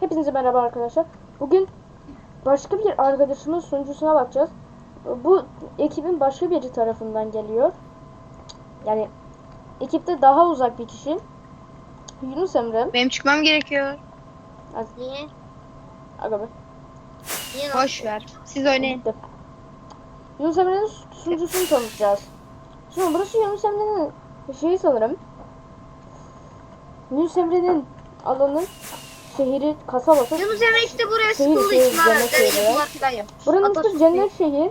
Hepinize merhaba arkadaşlar. Bugün başka bir arkadaşımın sunucusuna bakacağız. Bu ekibin başka biri tarafından geliyor. Yani ekipte daha uzak bir kişi. Yunus Emre. Benim çıkmam gerekiyor. Niye? Aga be. Niye? Boş ver. Siz oynayın. Bitti. Yunus Emre'nin sunucusunu tanıtacağız. Şimdi burası Yunus Emre'nin şeyi sanırım. Yunus Emre'nin alanı şehri kasabası. Yunus Emre işte buraya Şehir, sıkıldı şehir, için cennet abi. şehri. Yapılar falan yapmış. Buranın ismi Cennet Şehir.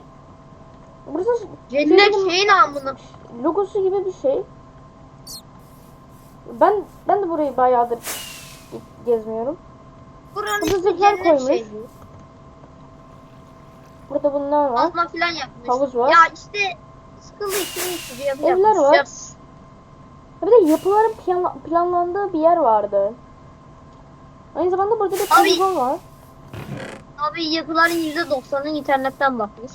Burası Cennet şehrin şeyin amına. logosu gibi bir şey. Ben ben de burayı bayağıdır gezmiyorum. Buranın Burada cennet koymuş. şehri. Burada bunlar var. Alma falan yapmış. Havuz var. Ya işte sıkıldı için Evler var. Ya, Bir de yapıların plan- planlandığı bir yer vardı. Aynı zamanda burada bir Abi- var. Abi yapıların %90'ını internetten bakmış.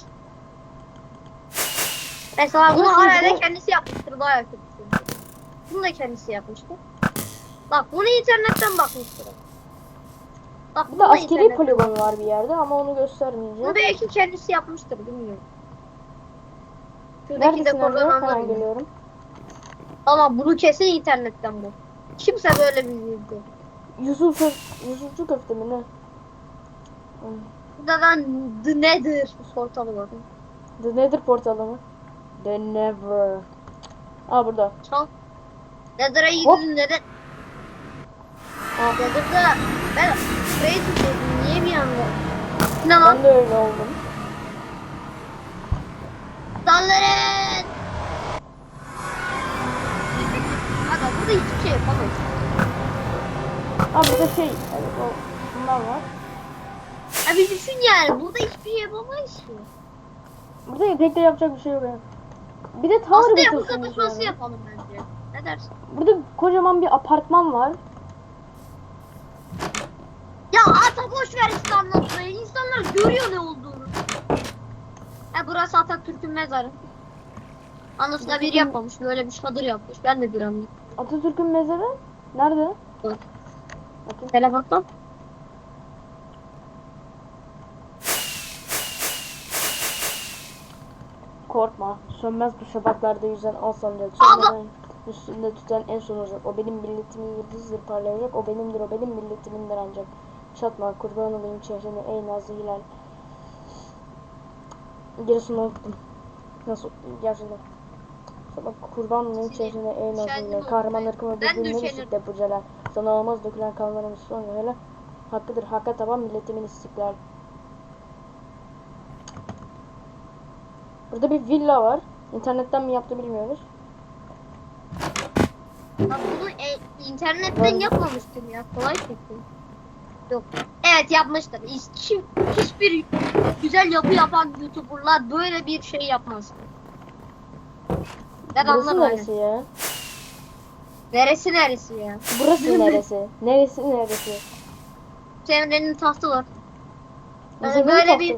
Mesela bunu hala bir- da kendisi yapmıştır. Bayağı kötü. Bunu da kendisi yapmıştır. Bak bunu internetten bakmıştır. Bak Burada bunu askeri poligon var bir yerde ama onu göstermeyeceğim. Bu belki kendisi yapmıştır bilmiyorum. Şuradaki Neredesin dekordan Emre? Hemen anladım. geliyorum. Ama bunu kesin internetten bu. Kimse böyle bir video. Yusuf Yusufçu köfte mi ne? Hmm. Burada da The Nether portalı var. The Nether portalı mı? The Never. Aa burada. Çok. Nether'a gidin Nether. Aa, Nether'da ben burayı tutuyordum. Niye bir anda? Ne lan? ben de öyle oldum. Dalların! Aga burada hiçbir şey yapamayız. Aa burada şey, evet o bunlar var. Ya bir düşün yani. Burada hiçbir şey yapamayız ki. Burada pek de yapacak bir şey yok yani. Bir de Aslında Tower yapı Battles'ın kapışması yani. yapalım bence. Ne dersin? Burada kocaman bir apartman var. Ya ata boş ver işte anlatmayı. İnsanlar görüyor ne olduğunu. Ha burası Atatürk'ün mezarı. Anasına bir yapmamış. Böyle bir çadır yapmış. Ben de bir anlayayım. Atatürk'ün mezarı nerede? Bak. Bakayım. Telefondan. Korkma. Sönmez bu şafaklarda yüzen al sancak. Üstünde tutan en son olacak. O benim milletimin yıldızıdır parlayacak. O benimdir, o benim milletimindir ancak. Çatma, kurban olayım çehreni ey nazlı hilal. Gerisini unuttum. Nasıl? Gerçekten. Sabah kurban olayım çehrene ey nazlı hilal. Kahraman Ben de birbirine üşenirim. düşük de bu celal. Sana olmaz dökülen kanlarımız sonra hele. Hakkıdır, hakka taban milletimin istiklal. Burada bir villa var. İnternetten mi yaptı bilmiyoruz. Bak bunu e, internetten Var. yapmamıştır ya. Kolay şekilde. Yok. Evet yapmıştır. Hiç, hiçbir güzel yapı yapan YouTuber'lar böyle bir şey yapmaz. Ben Burası hani. ya? Neresi neresi ya? Burası neresi? Neresi neresi? Emre'nin tahtı var. Yani Bizim böyle tahtı- bir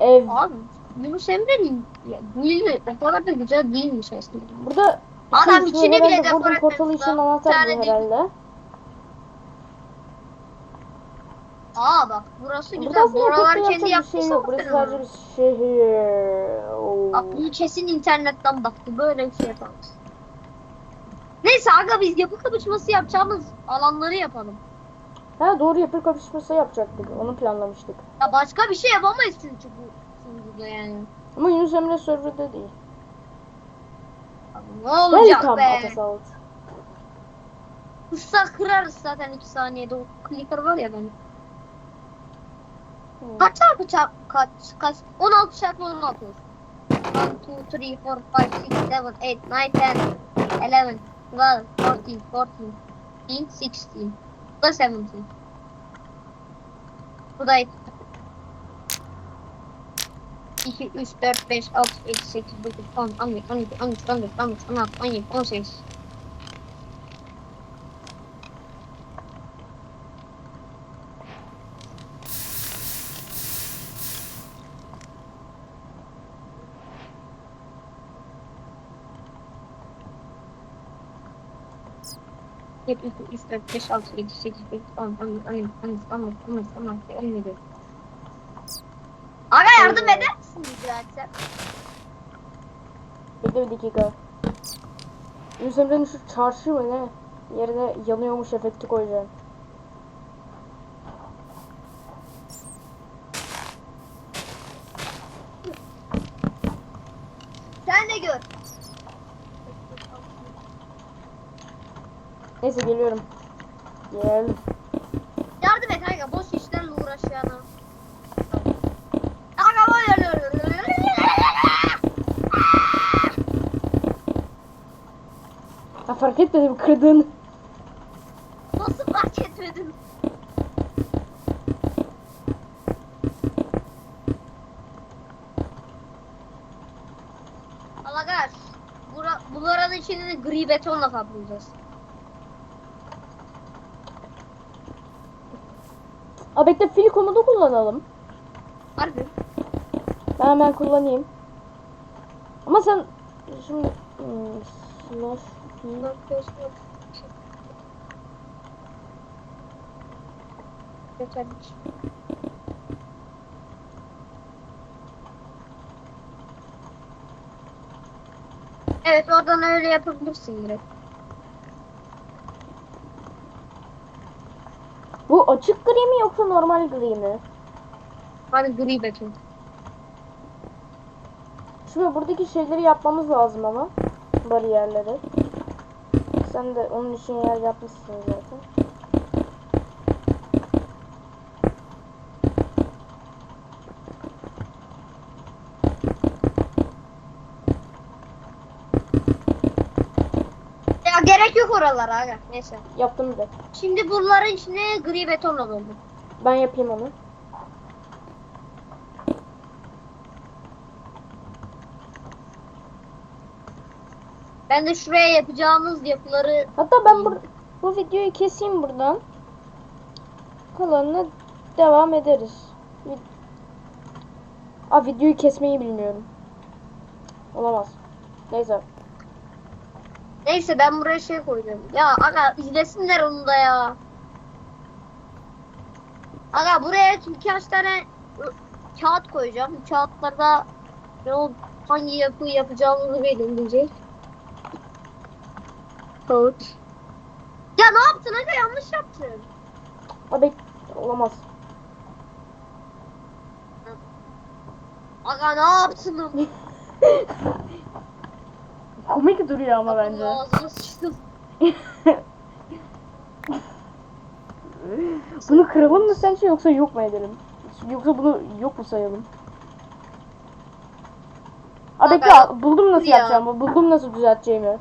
Ev. abi Yunus Emre'nin değil o kadar da güzel değilmiş aslında. Burada Adam Şey, içini bile buradan dekor portalı etmemiş için anahtar herhalde. Aa bak burası güzel. aslında Buralar çok da kendi şey yaptıysa yok. Burası sadece bir şehir. Bak bunu kesin internetten baktı. Böyle bir şey yapamaz. Neyse aga biz yapı kapışması yapacağımız alanları yapalım. Ha doğru yapı kapışması yapacaktık. Onu planlamıştık. Ya başka bir şey yapamayız çünkü bu sunucuda yani. Ama Yunus Emre serverda değil. Abi ne olacak Welcome be? Atasalt. Kuşsa kırarız zaten 2 saniyede. O clicker var ya benim. Hmm. Kaç çarpı çarp kaç kaç 16 çarpı 16 olsun. 1 2 3 4 5 6 7 8 9 10 11 12 13 14 15 16 Bu da 17. Bu da 2 3 4 5 6 7 8 9 10 11 12 13 14 15 16 17 18 1, 2, 3, 4, 5, 6, 7, 8, 9, 10, 11, 12, 13, 14, 15, 16, 17. Aga yardım eder misin birader? Bekle bir dakika. Yunus Emre'nin şu çarşı mı ne? Yerine yanıyormuş efekti koyacağım. Sen de gör. Neyse geliyorum. Geldim. Yardım et aga boş işlerle uğraşacağına. Aga böyle. Ha fark etmedim kırdığını. Nasıl fark etmedin? Alagar. Bura, bunların içini de gri betonla kaplayacağız. Aa bekle fil komodu kullanalım. Harbi. Ben hemen kullanayım. Ama sen şimdi hmm, slash fil Evet oradan öyle yapabilirsin direkt. Açık gri mi yoksa normal gri mi? Hani gri beton. Şimdi buradaki şeyleri yapmamız lazım ama. Bariyerleri. Sen de onun için yer yapmışsın zaten. Ya gerek yok oralara aga. Neyse. Yaptım bile. Şimdi buraların içine gri betonla doldur. Ben yapayım onu. Ben de şuraya yapacağımız yapıları Hatta ben bu, bu videoyu keseyim buradan. Kalanına devam ederiz. Aa videoyu kesmeyi bilmiyorum. Olamaz. Neyse. Neyse ben buraya şey koyacağım. Ya aga izlesinler onu da ya. Aga buraya birkaç tane ı, kağıt koyacağım. Bu Kağıtlarda ne o hangi yapı yapacağımızı belirleyecek. Kağıt. Ya ne yaptın aga yanlış yaptın. Bek olamaz. Aga ne yaptın? Komik duruyor ama bence. Ağzına sıçtım. Bunu kıralım mı sence yoksa yok mu edelim? Yoksa bunu yok mu sayalım? Aa bekle ben- buldum nasıl Ya. yapacağımı. Buldum nasıl düzelteceğimi.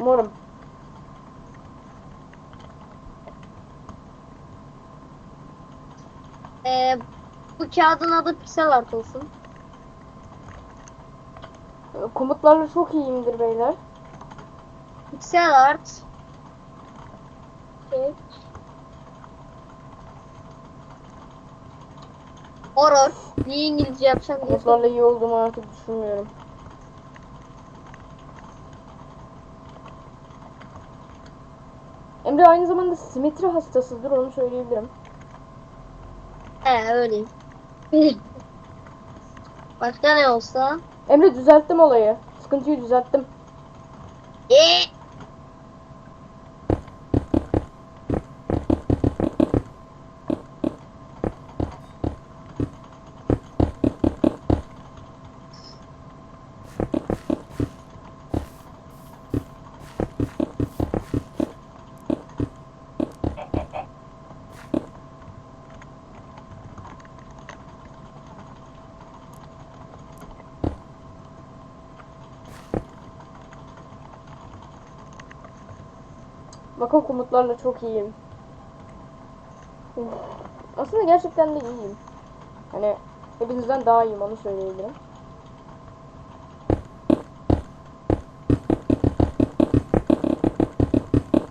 Umarım. Ee, bu kağıdın adı piksel art olsun. Komutlarla çok iyiyimdir beyler. Pixel art. Evet. Horror. Niye İngilizce yapacağım diye Komutlarla iyi olduğumu artık düşünmüyorum. Emre aynı zamanda simetri hastasıdır onu söyleyebilirim. He öyleyim. Başka ne olsa? Emre düzelttim olayı. Sıkıntıyı düzelttim. Eee. Bakın komutlarla çok iyiyim. Aslında gerçekten de iyiyim. Hani hepinizden daha iyiyim onu söyleyebilirim.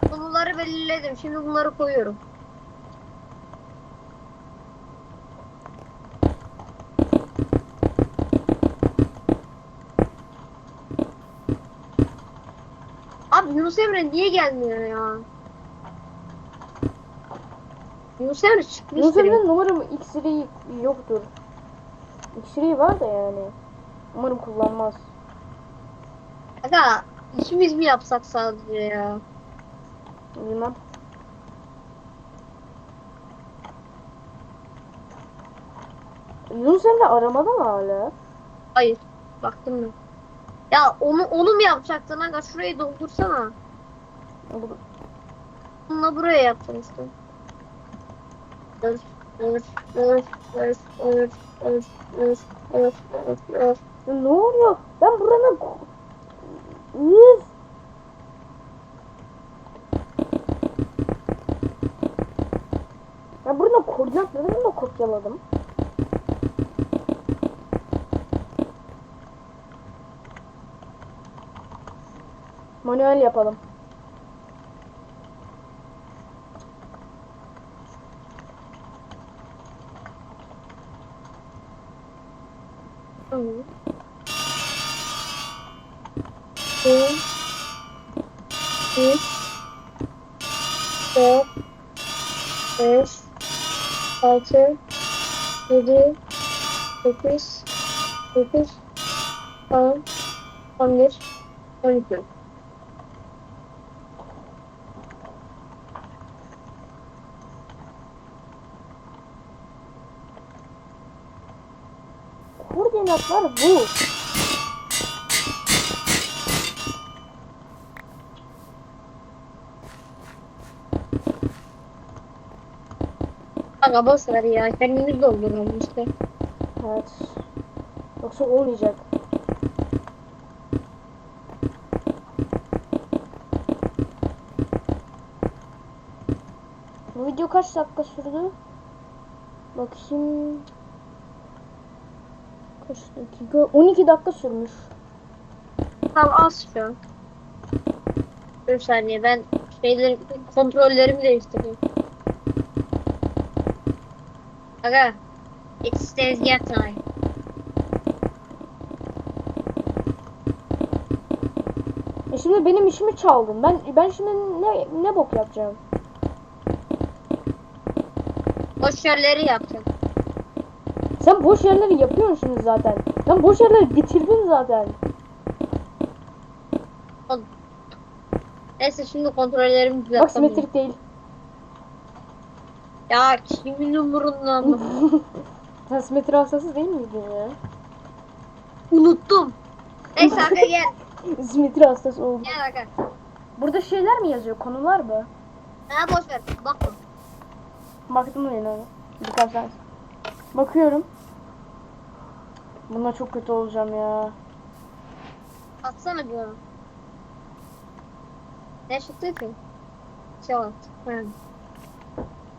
Konuları belirledim. Şimdi bunları koyuyorum. Abi Yunus Emre niye gelmiyor ya? Yunus Emre çıkmıştır. Yunus. Emre'nin umarım X-Ray yoktur. X-Ray var da yani. Umarım kullanmaz. Aga ikimiz mi yapsak sadece ya? Bilmem. Yunus Emre aramada mı hala? Hayır. Baktım mı? Ya onu onu mu yapacaktın aga? Şurayı doldursana. Bu- Bununla buraya yaptın işte. Ne oluyor? Ben buranın... Üf! Ya buranın koordinatlarını da kopyaladım. Manuel yapalım. Boom. Boom. Boom. Boom. 5 6 7 8 9 10 11 12 13 fiyatlar bu. Kanka boş ver ya. Kendimiz dolduralım işte. Evet. Yoksa olmayacak. Bu video kaç dakika sürdü? Bakayım. Kaç dakika? 12 dakika sürmüş. Tamam az şu an. Bir saniye ben şeyleri kontrollerimi değiştireyim. Aga. It's tezgah time. E şimdi benim işimi çaldın. Ben ben şimdi ne ne bok yapacağım? Boş yerleri yapacağım. Sen boş yerleri yapıyorsun zaten. Sen boş yerleri bitirdin zaten. Neyse şimdi kontrollerimi Bak düzelteceğim. simetrik değil. Ya kimin umurunda mı? Sen simetri hastası değil miydin ya? Unuttum. Neyse aga gel. simetri hastası oldum. Gel aga. Burada şeyler mi yazıyor? Konular mı? Ha boş ver. Bakma. Baktım yine. Birkaç tane. Bakıyorum. Buna çok kötü olacağım ya. Atsana bir onu. Ne çıktı ki? Şey at. Hı.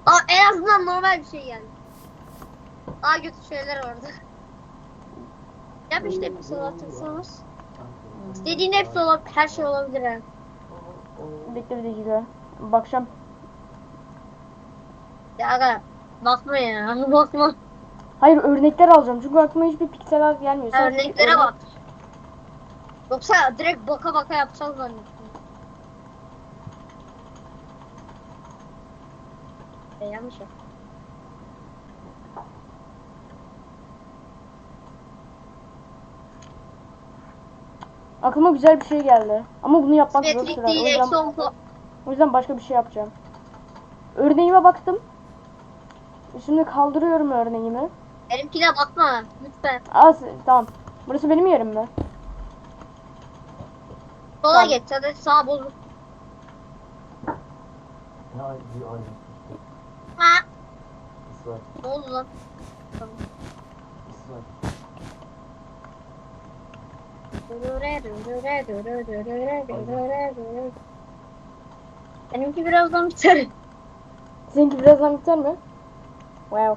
Aa en azından normal bir şey geldi. Aa kötü şeyler vardı. Yap işte pixel atırsanız. İstediğin hepsi olabilir. Her şey olabilir ha. Bekle bir dakika. Bakacağım. Ya aga bakma ya. Bakma. Hayır örnekler alacağım. Çünkü aklıma hiçbir piksel art gelmiyor. Ha, Sadece Örneklere örnek- bak. Yoksa direkt baka baka yapacağız zannettim. E, yanlış yap. Aklıma güzel bir şey geldi. Ama bunu yapmak zor Simetrik sürer. O değil, yüzden, eksi on puan. o yüzden başka bir şey yapacağım. Örneğime baktım. Şimdi kaldırıyorum örneğimi. Benimkine bakma lütfen. Aa, s- tamam. Burası benim yerim mi? Sola Tamam. geç hadi sağ bozuk. Ha. Ne oldu lan? Tamam. Benimki birazdan biter. Seninki birazdan biter mi? Wow.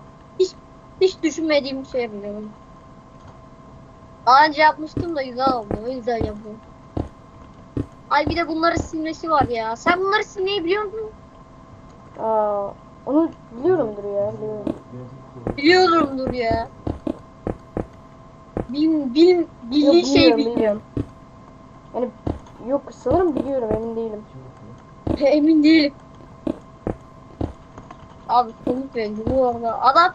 Hiç, düşünmediğim şey yapıyorum. Daha önce yapmıştım da güzel oldu. O yüzden yapıyorum. Ay bir de bunları silmesi var ya. Sen bunları silmeyi biliyor musun? Aa, onu biliyorumdur ya. Biliyorum. Biliyorumdur ya. Bil, bil, Yok, bildiğin şeyi bilmiyorum, bilmiyorum. Yani Yok sanırım biliyorum emin değilim. Emin değilim. Abi komik bence bu arada. Adam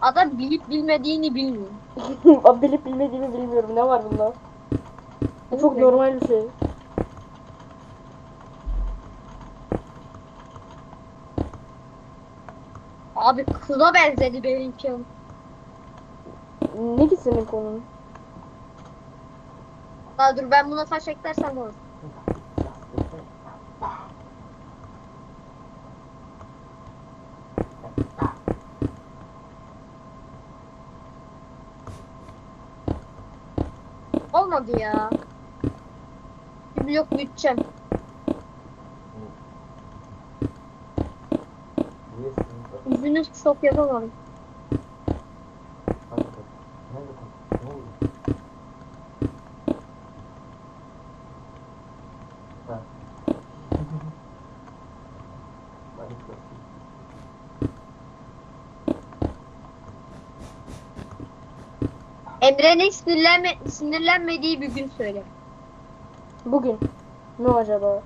adam bilip bilmediğini bilmiyor. Abi bilip bilmediğimi bilmiyorum ne var bunda. Bu çok normal bir şey. Abi kıza benzedi benimki. Ne ki senin konun? Ha dur ben buna taş eklersem olur. Olmadı ya. Bir blok büyüteceğim. Yüzünü çok yapamadım. Hadi bak. Nerede kal? Ne oldu? Ha. Hadi bak. Emre'nin sinirlenme, sinirlenmediği bir gün söyle. Bugün. Ne acaba?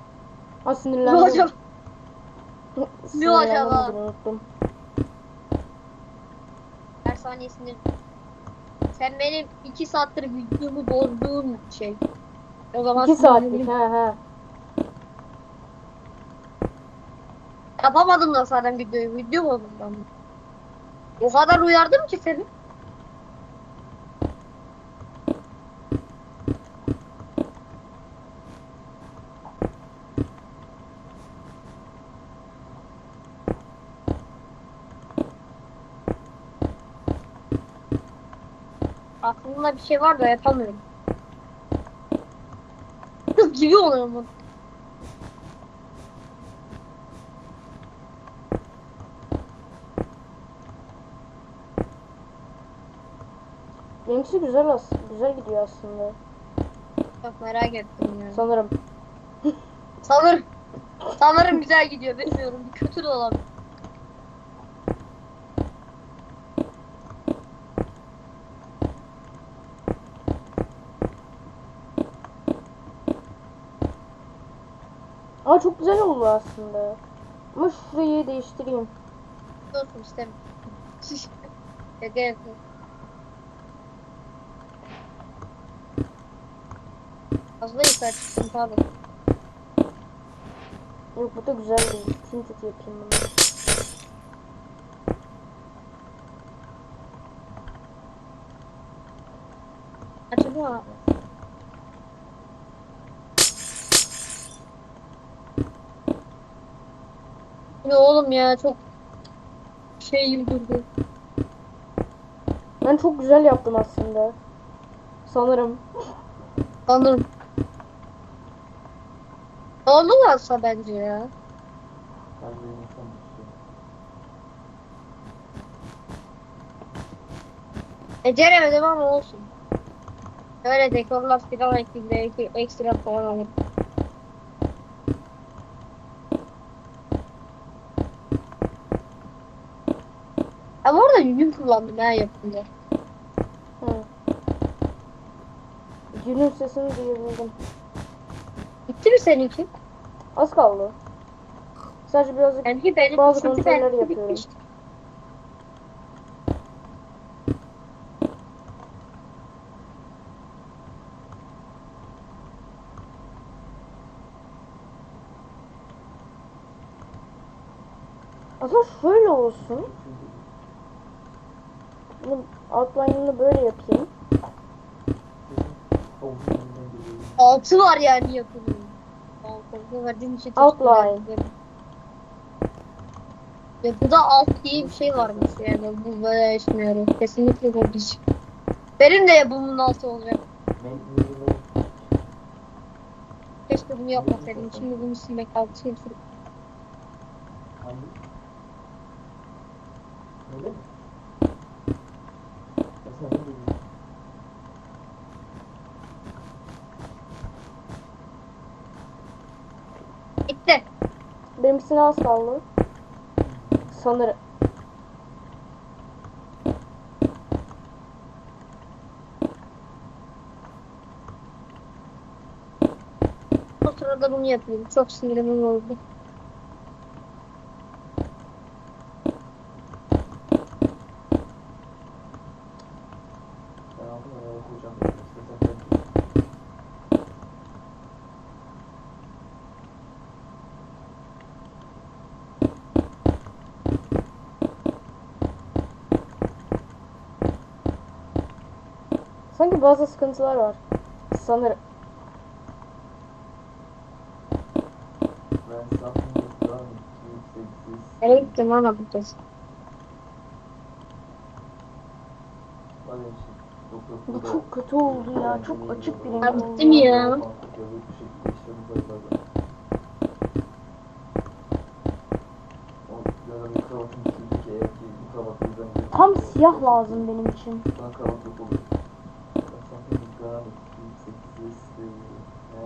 Ha Ne sinirlendim. acaba? Sinirlendim, acaba? Unuttum. Her saniye sinir. Sen benim iki saattir videomu bozduğun şey. O zaman 2 saatlik he he. Yapamadım da zaten videoyu. Video bozdum ben. O kadar uyardım ki seni. Aklımda bir şey var da yapamıyorum. Kız gibi oluyor bu. Benimkisi güzel as güzel gidiyor aslında. Çok merak ettim ya. Sanırım. Sanırım. Sanırım güzel gidiyor. Bilmiyorum. Kötü de olabilir. Çok güzel oldu aslında. Ama şurayı değiştireyim. Olsun istemiyorum. Şaka yapıyorum. Fazla yukarı çıktım pardon. Yok bu da güzel değil. Tinted yapayım bunu. Acaba Ne oğlum ya çok şey gibi durdu. Ben çok güzel yaptım aslında. Sanırım. Sanırım. Oldu varsa bence ya. Beceremedim ama olsun. Öyle dekorlar falan ekleyince ekstra puan alır. Ama orada yün kullandım ha yapınca. Günün sesini duyabildim. Bitti mi seninki? Az kaldı. Sadece birazcık Benimki benim Bazı üçüncü kontroller benimki yapıyorum. bitmişti. aslında şöyle olsun. Bunun outline'ını böyle yapayım. Altı var yani yapılıyor. Altı verdiğin için Outline. ederim. Yapıda alt diye bir şey varmış yani bu böyle düşünüyorum. Kesinlikle bu bir şey. Benim de yapımın altı olacak. Keşke bunu yapmasaydım. Şimdi bunu silmek altı şey sürüp. hangi? Öyle mi? Mesela ne diyorsun? Bitti. Benimkisine az kaldı. Sanırım. sırada bunu yapıyorum. Çok sinirim oldu. Ben aldım ya koyacağım. İstersen ben- Bazı sıkıntılar var. Sanırım. Ben Samsung'dan 288 Nereye gittim lan yapacağız? var ya işte. Doktor Bu çok kötü oldu ya. Çok açık bir renk oldu. bitti mi ya? Mantık yazıyor, bir şekilde işlemi koyarlar. O ya bir kravatın üstündeki eğer ki bu kravatı üzerinde- Tam siyah lazım benim için. Sana kravat yok olur. Ben Samsung'dan 288 e, he.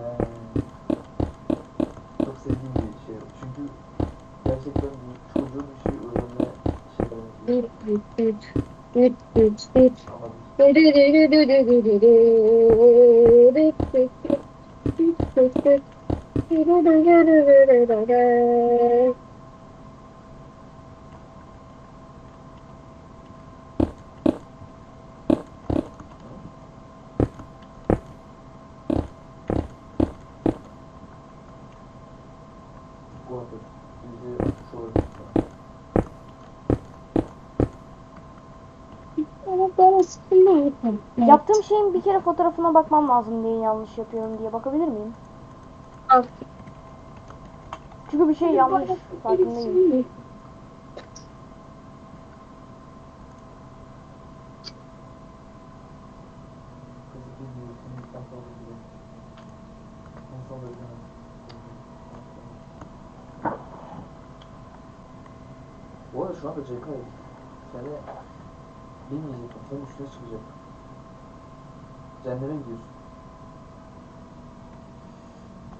Çok sevdiğim bir şey. Çünkü gerçekten bir çocuğun bir şey öğrenme düt. ama bu arada bizi atmış olabilir. Yaptığım şeyin bir kere fotoğrafına bakmam lazım diye yanlış yapıyorum diye. Bakabilir miyim? Çünkü bir şey yanlış farkındayım. Bu arada şu anda CK seni bilmeyecektim. Senin üstüne çıkacak. Cehenneme gidiyorsun.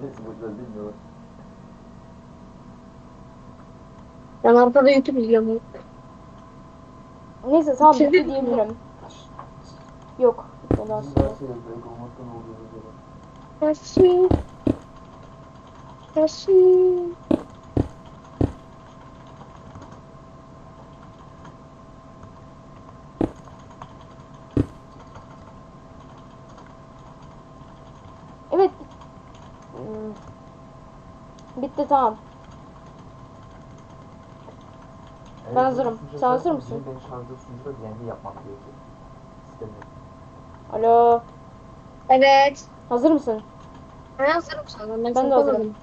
Neyse boşver bilmiyorlar. Ben arkada YouTube izliyorum. Neyse tamam Şimdi- bitti diyebilirim. Yok. bitmedi Bizim şey yapıyor. Ego olmaktan oluyor. Taşı. Taşı. Evet. Hmm. Bitti tamam. Ben hazırım. Sen hazır mısın? Benim şarjı sunucuda yendi yapmak gerekiyor. İstemiyorum. Alo. Evet. Hazır mısın? Ben hazırım sana. Ben, Ben de hazırım. hazırım.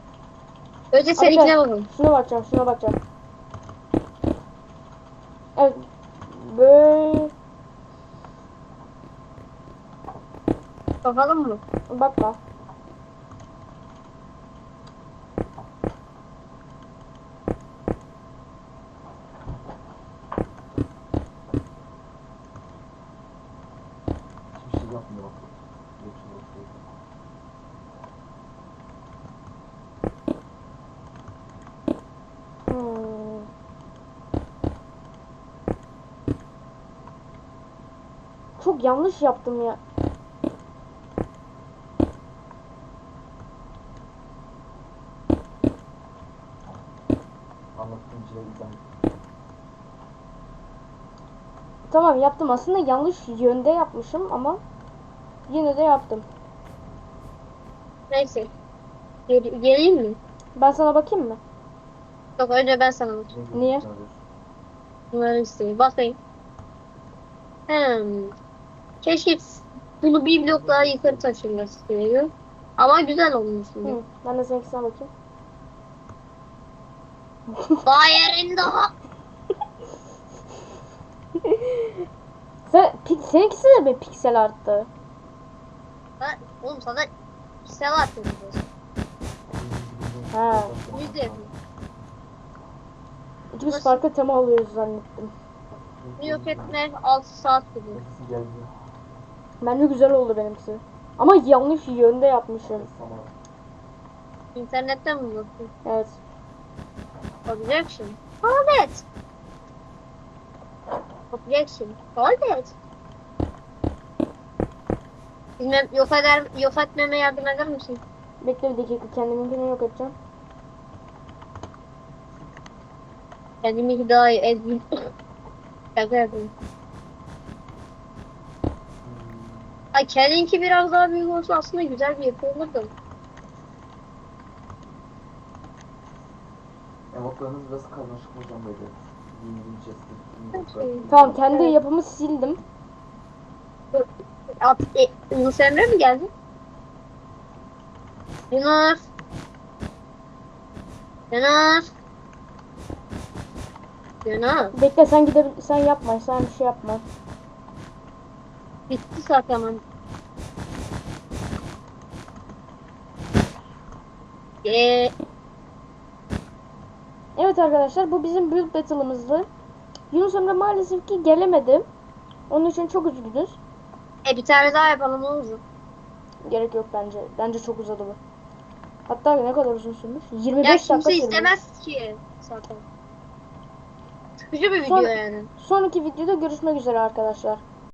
Önce seninkine bakalım. Şuna bakacağım, şuna bakacağım. Evet. Böyle Bakalım mı? bakma. Hiçbir şey yapmıyor bak. Geçiyor, geçiyor. Hmm. Çok yanlış yaptım ya. Et. Tamam yaptım. Aslında yanlış yönde yapmışım ama yine de yaptım. Neyse. Gel geleyim mi? Ben sana bakayım mı? Yok önce ben sana bakayım. Niye? Bunları isteyeyim. Bakayım. Hmm. Keşke bunu bir blok daha yukarı taşınmak istiyorum. Ama güzel olmuş. Hı. Ben de seninkisine bakayım. Fire in the hole. Sen, seninkisi de bir piksel arttı. Ben, oğlum sana piksel atıyorum. Ha. Yüz de yapıyor. İkimiz farklı tema alıyoruz zannettim. Yok etme 6 saat sürüyor. Bence güzel oldu benimkisi. Ama yanlış yönde yapmışım. İnternetten mi bakıyorsun? Evet. Objection. Hold it. Objection. Hold it. Bilmem yok eder yok etmeme yardım eder misin? Bekle bir dakika kendiminkini yok edeceğim. Kendimi daha iyi ezdim. Şaka yapıyorum. Ay kendinki biraz daha büyük olsa aslında güzel bir yapı olurdu. Emotlarınız biraz karmaşık hocam böyle. İçerisinde. Tamam kendi yapımı sildim. At, e, Yunus Emre mi geldi? Yunus. Yunus. Yunus. Bekle sen gidebil sen yapma sen bir şey yapma. Bitti zaten. Eee Evet arkadaşlar bu bizim build battle'ımızdı. Yunus Emre maalesef ki gelemedi. Onun için çok üzgünüz. e, bir tane daha yapalım ne olur. Gerek yok bence. Bence çok uzadı bu. Hatta ne kadar uzun sürmüş? 25 Ya dakika kimse sürmüş. istemez ki zaten. Sıkıcı bir Son- video yani. Sonraki videoda görüşmek üzere arkadaşlar.